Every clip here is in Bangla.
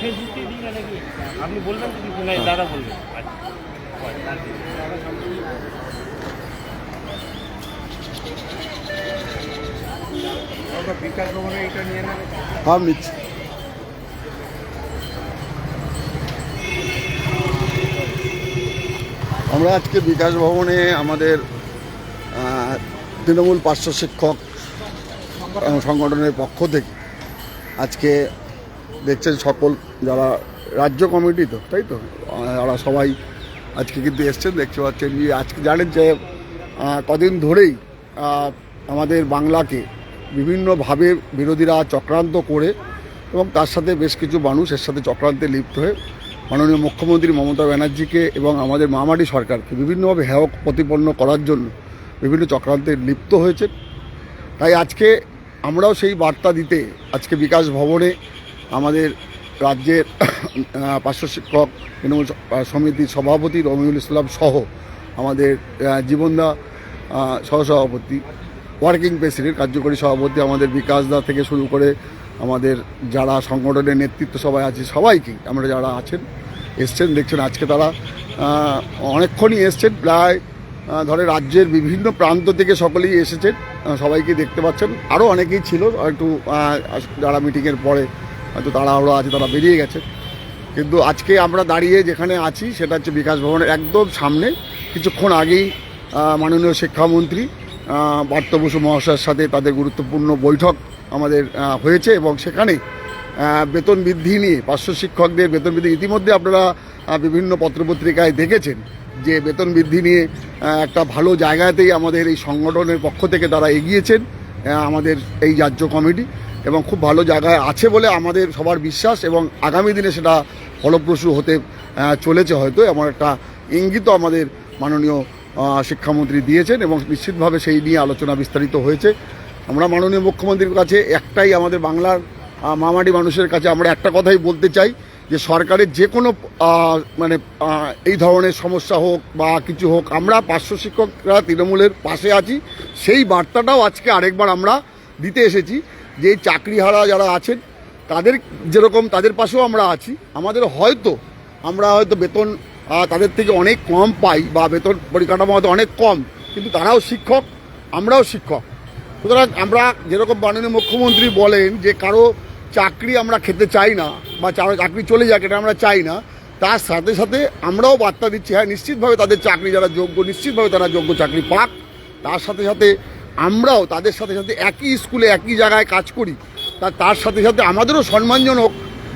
ফেসবুকে আপনি বলবেন তো কিছু? নাই, দাদা বলবেন বিকাশ ভবনে এটা নিয়ে হ্যাঁ আমরা আজকে বিকাশ ভবনে আমাদের তৃণমূল পার্শ্ব শিক্ষক সংগঠনের পক্ষ থেকে আজকে দেখছেন সকল যারা রাজ্য কমিটি তো, তাই তো? ওরা সবাই আজকে কিন্তু এসছেন, দেখতে পাচ্ছেন যে আজকে জানেন যে কদিন ধরেই আমাদের বাংলাকে বিভিন্নভাবে বিরোধীরা চক্রান্ত করে এবং তার সাথে বেশ কিছু মানুষ এর সাথে চক্রান্তে লিপ্ত হয়ে মাননীয় মুখ্যমন্ত্রী মমতা ব্যানার্জিকে এবং আমাদের মামাটি সরকারকে বিভিন্নভাবে হেয় প্রতিপন্ন করার জন্য বিভিন্ন চক্রান্তে লিপ্ত হয়েছে তাই আজকে আমরাও সেই বার্তা দিতে, আজকে বিকাশ ভবনে আমাদের রাজ্যের পার্শ্ব শিক্ষক, তৃণমূল সমিতির সভাপতি রমিউল ইসলাম সহ আমাদের জীবনদা সহসভাপতি, ওয়ার্কিং প্রেসিডেন্ট, কার্যকরী সভাপতি আমাদের বিকাশ দা থেকে শুরু করে আমাদের যারা সংগঠনের নেতৃত্ব সবাই আছে সবাইকেই আমরা যারা আছেন, এসছেন, দেখছেন আজকে তারা অনেকক্ষণই এসছেন, প্রায় ধরে রাজ্যের বিভিন্ন প্রান্ত থেকে সকলেই এসেছেন সবাইকে দেখতে পাচ্ছেন। আরও অনেকেই ছিল একটু যারা মিটিংয়ের পরে হয়তো তাড়াহুড়ো আছে তারা বেরিয়ে গেছে। কিন্তু আজকে আমরা দাঁড়িয়ে যেখানে আছি সেটা হচ্ছে বিকাশ ভবনের একদম সামনে। কিছুক্ষণ আগেই মাননীয় শিক্ষামন্ত্রী আহ, পার্থ বসু মহাশয়ের সাথে তাদের গুরুত্বপূর্ণ বৈঠক আমাদের হয়েছে এবং সেখানে বেতন বৃদ্ধি নিয়ে পার্শ্ব শিক্ষকদের বেতন বৃদ্ধি ইতিমধ্যে আপনারা বিভিন্ন পত্রপত্রিকায় দেখেছেন। যে বেতন বৃদ্ধি নিয়ে একটা ভালো জায়গাতেই আমাদের এই সংগঠনের পক্ষ থেকে তারা এগিয়েছেন আমাদের এই রাজ্য কমিটি। এবং খুব ভালো জায়গায় আছে বলে আমাদের সবার বিশ্বাস এবং আগামী দিনে সেটা ফলপ্রসূ হতে চলেছে হয়তো, এমন একটা ইঙ্গিত আমাদের মাননীয় শিক্ষামন্ত্রী দিয়েছেন এবং নিশ্চিতভাবে সেই নিয়ে আলোচনা বিস্তারিত হয়েছে। আমরা মাননীয় মুখ্যমন্ত্রীর কাছে একটাই আমাদের বাংলার মামাটি মানুষের কাছে আমরা একটা কথাই বলতে চাই যে সরকারের যে কোনো মানে এই ধরনের সমস্যা হোক বা কিছু হোক, আমরা পার্শ্ব শিক্ষকরা তৃণমূলের পাশে আছি। সেই বার্তাটাও আজকে আরেকবার আমরা দিতে এসেছি যে চাকরিহারা যারা আছেন, তাদের যেরকম তাদের পাশেও আমরা আছি। আমাদের হয়তো, আমরা হয়তো বেতন তাদের থেকে অনেক কম পাই বা বেতন পরিকাঠামো হয়তো অনেক কম, কিন্তু তারাও শিক্ষক, আমরাও শিক্ষক। সুতরাং আমরা যেরকম মাননীয় মুখ্যমন্ত্রী বলেন যে কারও চাকরি আমরা খেতে চাই না বা চাকরি চলে যাক, এটা আমরা চাই না। তার সাথে সাথে আমরাও বার্তা দিচ্ছি হ্যাঁ নিশ্চিতভাবে তাদের চাকরি যারা যোগ্য, নিশ্চিতভাবে তারা যোগ্য চাকরি পাক। তার সাথে সাথে আমরাও তাদের সাথে সাথে একই স্কুলে, একই জায়গায় কাজ করি। তা তার সাথে সাথে আমাদেরও সম্মানজনক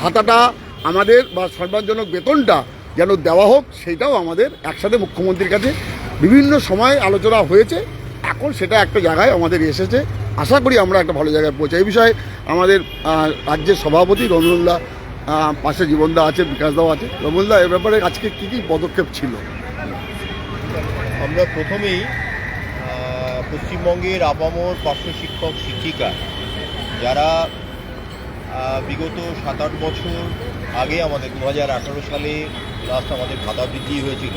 ভাতাটা, আমাদের বা সম্মানজনক বেতনটা যেন দেওয়া হোক সেটাও আমাদের একসাথে মুখ্যমন্ত্রীর কাছে বিভিন্ন সময় আলোচনা হয়েছে। এখন সেটা একটা জায়গায় আমাদের এসেছে। আশা করি আমরা একটা ভালো জায়গায় পৌঁছাই। এই বিষয়ে আমাদের রাজ্যের সভাপতি রমনুল্লাহ পাশে জীবনদা আছে, বিকাশদাও আছে। রমনুল্লাহ এ ব্যাপারে আজকে কী কী পদক্ষেপ ছিল? আমরা প্রথমেই পশ্চিমবঙ্গের আপামর পার্শ্ব শিক্ষক শিক্ষিকা, যারা বিগত সাত আট বছর আগে আমাদের দু হাজার আঠারো সালে লাস্ট আমাদের ভাতা বৃদ্ধি হয়েছিল।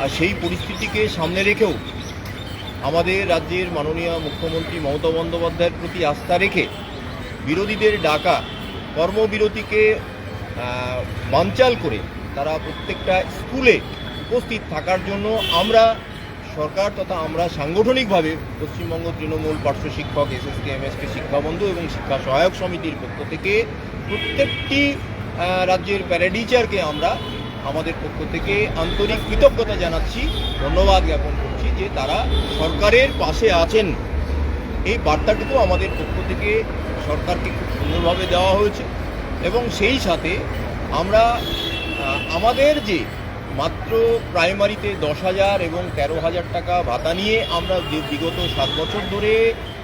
আর সেই পরিস্থিতিকে সামনে রেখেও আমাদের রাজ্যের মাননীয় মুখ্যমন্ত্রী মমতা বন্দ্যোপাধ্যায়ের প্রতি আস্থা রেখে বিরোধীদের ডাকা কর্মবিরতিকে আহ, বানচাল করে তারা প্রত্যেকটা স্কুলে উপস্থিত থাকার জন্য আমরা সরকার তথা আমরা সাংগঠনিকভাবে পশ্চিমবঙ্গ তৃণমূল পার্শ্ব শিক্ষক এসএসকে এমএসকে শিক্ষাবন্ধু এবং শিক্ষা সহায়ক সমিতির পক্ষ থেকে প্রত্যেকটি রাজ্যের প্যারাডিচারকে আমরা আমাদের পক্ষ থেকে আন্তরিক কৃতজ্ঞতা জানাচ্ছি ধন্যবাদ জ্ঞাপন করছি যে তারা সরকারের পাশে আছেন। এই বার্তাটুকু আমাদের পক্ষ থেকে সরকারকে খুব সুন্দরভাবে দেওয়া হয়েছে। এবং সেই সাথে আমরা আমাদের যে মাত্র প্রাইমারিতে দশ হাজার এবং তেরো হাজার টাকা ভাতা নিয়ে আমরা বিগত সাত বছর ধরে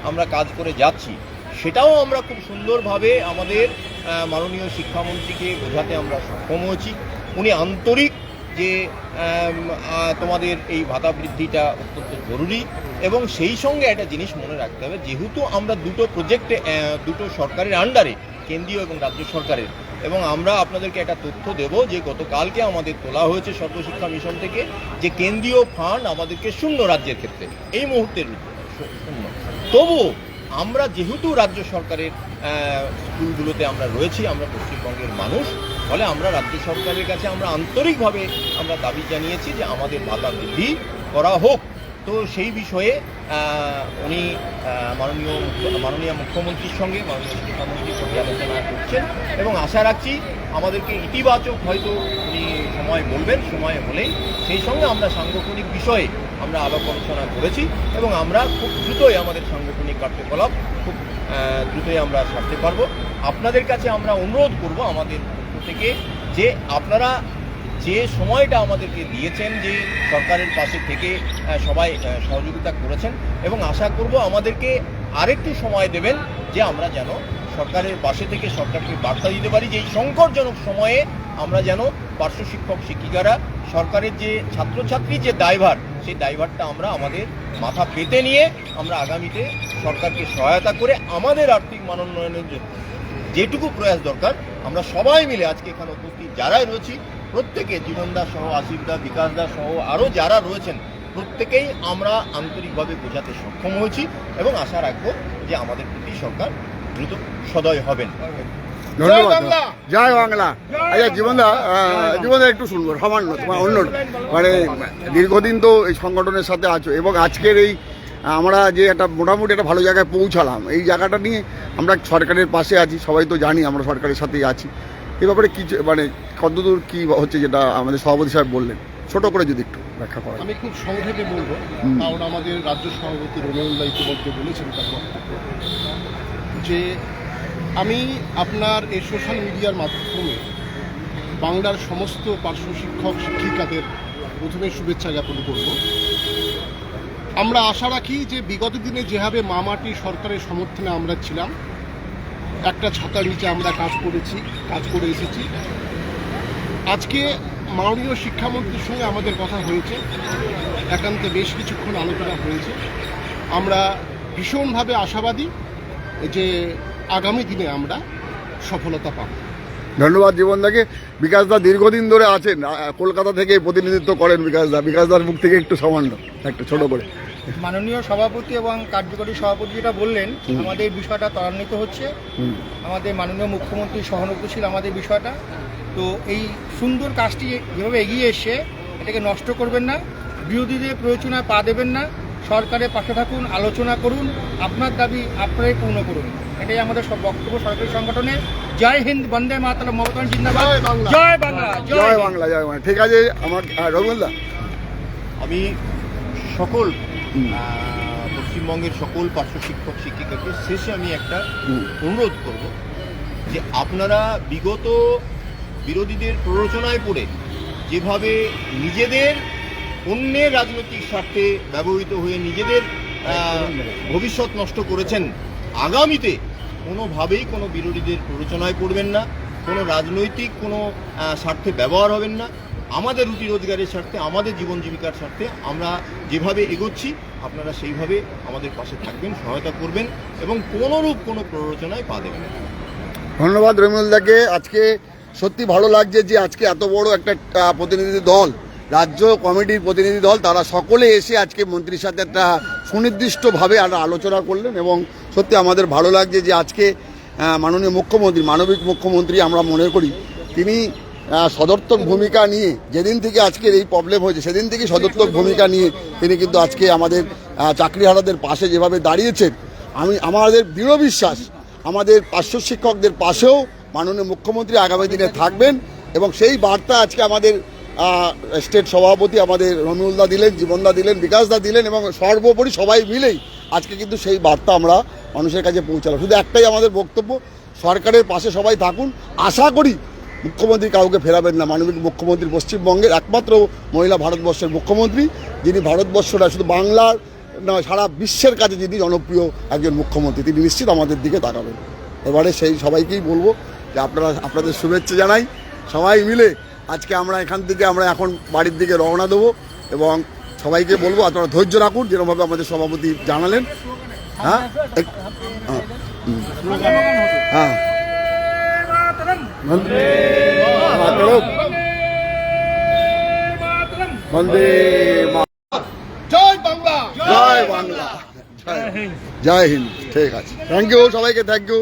আমরা কাজ করে যাচ্ছি, সেটাও আমরা খুব সুন্দরভাবে আমাদের মাননীয় শিক্ষামন্ত্রীকে বোঝাতে আমরা সক্ষম হয়েছি। উনি আন্তরিক যে তোমাদের এই ভাতা বৃদ্ধিটা অত্যন্ত জরুরি এবং সেই সঙ্গে একটা জিনিস মনে রাখতে হবে, যেহেতু আমরা দুটো প্রজেক্টে দুটো সরকারের আন্ডারে কেন্দ্রীয় এবং রাজ্য সরকারের। এবং আমরা আপনাদেরকে একটা তথ্য দেব যে গতকালকে আমাদের তোলা হয়েছে সর্বশিক্ষা মিশন থেকে যে কেন্দ্রীয় ফান্ড আমাদেরকে শূন্য রাজ্যের ক্ষেত্রে। এই মুহূর্তের শূন্য। তবু আমরা যেহেতু রাজ্য সরকারের স্কুলগুলোতে আমরা রয়েছি, আমরা পশ্চিমবঙ্গের মানুষ, ফলে আমরা রাজ্য সরকারের কাছে আমরা আন্তরিকভাবে আমরা দাবি জানিয়েছি যে আমাদের ভাতা বৃদ্ধি করা হোক। তো সেই বিষয়ে উনি মাননীয় মাননীয় মুখ্যমন্ত্রীর সঙ্গে, মাননীয় শিক্ষামন্ত্রীর সঙ্গে আলোচনা করছেন এবং আশা রাখছি আমাদেরকে ইতিবাচক হয়তো উনি সময় বলবেন, সময় হলেই। সেই সঙ্গে আমরা সাংগঠনিক বিষয়ে আমরা আলাপ আলোচনা করেছি এবং আমরা খুব দ্রুতই আমাদের সাংগঠনিক কার্যকলাপ খুব দ্রুতই আমরা সারতে পারব। আপনাদের কাছে আমরা অনুরোধ করব আমাদের থেকে যে আপনারা যে সময়টা আমাদেরকে দিয়েছেন, যে সরকারের পাশে থেকে সবাই সহযোগিতা করেছেন এবং আশা করব আমাদেরকে আরেকটু সময় দেবেন যে আমরা যেন সরকারের পাশে থেকে সরকারকে বার্তা দিতে পারি, যে এই সংকটজনক সময়ে আমরা যেন পার্শ্ব শিক্ষক শিক্ষিকারা, সরকারের যে ছাত্রছাত্রীর যে দায়ভার, সেই দায়ভারটা আমরা আমাদের মাথা পেতে নিয়ে আমরা আগামীতে সরকারকে সহায়তা করে আমাদের আর্থিক মানোন্নয়নের জন্য যেটুকু প্রয়াস দরকার, আমরা সবাই মিলে আজকে এখানে উপস্থিত, যারাই রয়েছি প্রত্যেকে জীবনদা সহ আসিফ দা বিকাশ দা সহ আরও যারা রয়েছেন প্রত্যেকেই আমরা আন্তরিকভাবে বোঝাতে সক্ষম হয়েছি এবং আশা রাখব যে আমাদের প্রতি সরকার দ্রুত সদয় হবেন। ধন্যবাদ। জয় বাংলা! আচ্ছা জীবনদা জীবনদা একটু শুনব সামান্য তোমার অন্য মানে দীর্ঘদিন তো এই সংগঠনের সাথে আছো এবং আজকের এই আমরা যে একটা মোটামুটি একটা ভালো জায়গায় পৌঁছালাম এই জায়গাটা নিয়ে আমরা সরকারের পাশে আছি সবাই তো জানি আমরা সরকারের সাথেই আছি। এ ব্যাপারে কি মানে কতদূর কি হচ্ছে যেটা আমাদের সভাপতি সাহেব বললেন ছোট করে যদি একটু ব্যাখ্যা করা যায়। আমি খুব সংক্ষেপে বলব। কারণ আমাদের রাজ্য সভাপতি রবীন্দ্র ইতিমধ্যে বলেছেন তার যে আমি আপনার এই সোশ্যাল মিডিয়ার মাধ্যমে বাংলার সমস্ত পার্শ্ব শিক্ষক শিক্ষিকাদের প্রথমে শুভেচ্ছা জ্ঞাপন করব আমরা আশা রাখি যে বিগত দিনে যেভাবে মামাটি সরকারের সমর্থনে আমরা ছিলাম একটা ছাতার নিচে আমরা কাজ করেছি, কাজ করে এসেছি। আজকে মাননীয় শিক্ষামন্ত্রীর সঙ্গে আমাদের কথা হয়েছে। একান্তে বেশ কিছুক্ষণ আলোচনা হয়েছে। আমরা ভীষণভাবে আশাবাদী যে আগামী দিনে আমরা সফলতা পাব। ধন্যবাদ জীবনদাকে। বিকাশদা দীর্ঘদিন ধরে আছেন। কলকাতা থেকে প্রতিনিধিত্ব করেন বিকাশদা। বিকাশদার মুখ থেকে একটু সামান্য, একটু ছোট করে। মাননীয় সভাপতি এবং কার্যকরী সভাপতি যেটা বললেন। আমাদের বিষয়টা ত্বরান্বিত হচ্ছে। আমাদের মাননীয় মুখ্যমন্ত্রী সহানুভূতিশীল আমাদের বিষয়টা। তো এই সুন্দর কাজটি যেভাবে এগিয়ে এসছে এটাকে নষ্ট করবেন না বিরোধীদের প্রয়োজনায় পা দেবেন না সরকারের পাশে থাকুন আলোচনা করুন আপনার দাবি আপনারাই পূর্ণ করুন। এটাই আমাদের সব বক্তব্য সরকারি সংগঠনের। জয় হিন্দ বন্দে মাতরম মমতা জিন্দাবাদ। জয় বাংলা। জয় বাংলা জয় বাংলা ঠিক আছে আমার রবীন্দ্র আমি সকল পশ্চিমবঙ্গের সকল পার্শ্ব শিক্ষক শিক্ষিকাকে শেষে আমি একটা অনুরোধ করব যে আপনারা বিগত বিরোধীদের প্ররোচনায় পড়ে যেভাবে নিজেদের অন্যের রাজনৈতিক স্বার্থে ব্যবহৃত হয়ে নিজেদের ভবিষ্যৎ নষ্ট করেছেন আগামীতে কোনোভাবেই কোনো বিরোধীদের প্ররোচনায় পড়বেন না কোনো রাজনৈতিক কোনো স্বার্থে ব্যবহার হবেন না। আমাদের রুটি রোজগারের স্বার্থে, আমাদের জীবন জীবিকার স্বার্থে আমরা যেভাবে এগোচ্ছি, আপনারা সেইভাবে আমাদের পাশে থাকবেন, সহায়তা করবেন এবং কোনোরূপ কোনো প্ররোচনায় পা দেবেন ধন্যবাদ রবিমুলদাকে আজকে সত্যি ভালো লাগছে যে আজকে এত বড় একটা প্রতিনিধি দল, রাজ্য কমিটির প্রতিনিধি দল, তারা সকলে এসে আজকে মন্ত্রীর সাথে একটা সুনির্দিষ্টভাবে একটা আলোচনা করলেন এবং সত্যি আমাদের ভালো লাগছে যে আজকে মাননীয় মুখ্যমন্ত্রী, মানবিক মুখ্যমন্ত্রী আমরা মনে করি, তিনি সদর্থক ভূমিকা নিয়ে, যেদিন থেকে আজকের এই প্রবলেম হয়েছে, সেদিন থেকে সদর্থক ভূমিকা নিয়ে তিনি কিন্তু আজকে আমাদের চাকরিহারাদের পাশে যেভাবে দাঁড়িয়েছেন, আমি, আমাদের দৃঢ় বিশ্বাস, আমাদের পার্শ্ব শিক্ষকদের পাশেও মাননীয় মুখ্যমন্ত্রী আগামী দিনে থাকবেন এবং সেই বার্তা আজকে আমাদের স্টেট সভাপতি আমাদের রমিউলদা দিলেন জীবনদা দিলেন বিকাশদা দিলেন এবং সর্বোপরি সবাই মিলেই আজকে কিন্তু সেই বার্তা আমরা মানুষের কাছে পৌঁছালাম। শুধু একটাই আমাদের বক্তব্য, সরকারের পাশে সবাই থাকুন। আশা করি মুখ্যমন্ত্রী কাউকে ফেরাবেন না। মানবিক মুখ্যমন্ত্রী পশ্চিমবঙ্গের একমাত্র মহিলা ভারতবর্ষের মুখ্যমন্ত্রী, যিনি ভারতবর্ষটা শুধু বাংলার নয়, সারা বিশ্বের কাছে যিনি জনপ্রিয় একজন মুখ্যমন্ত্রী, তিনি নিশ্চিত আমাদের দিকে তাকাবেন। এবারে সেই সবাইকেই বলব যে আপনারা, আপনাদের শুভেচ্ছা জানাই। সবাই মিলে আজকে আমরা এখান থেকে আমরা এখন বাড়ির দিকে রওনা দেবো এবং সবাইকে বলব, আপনারা ধৈর্য রাখুন, যেরকমভাবে আমাদের সভাপতি জানালেন। হ্যাঁ? হ্যাঁ। বাংলা বাংলা জয় হিন্দ ঠিক আছে থ্যাংক ইউ সবাইকে থ্যাংক ইউ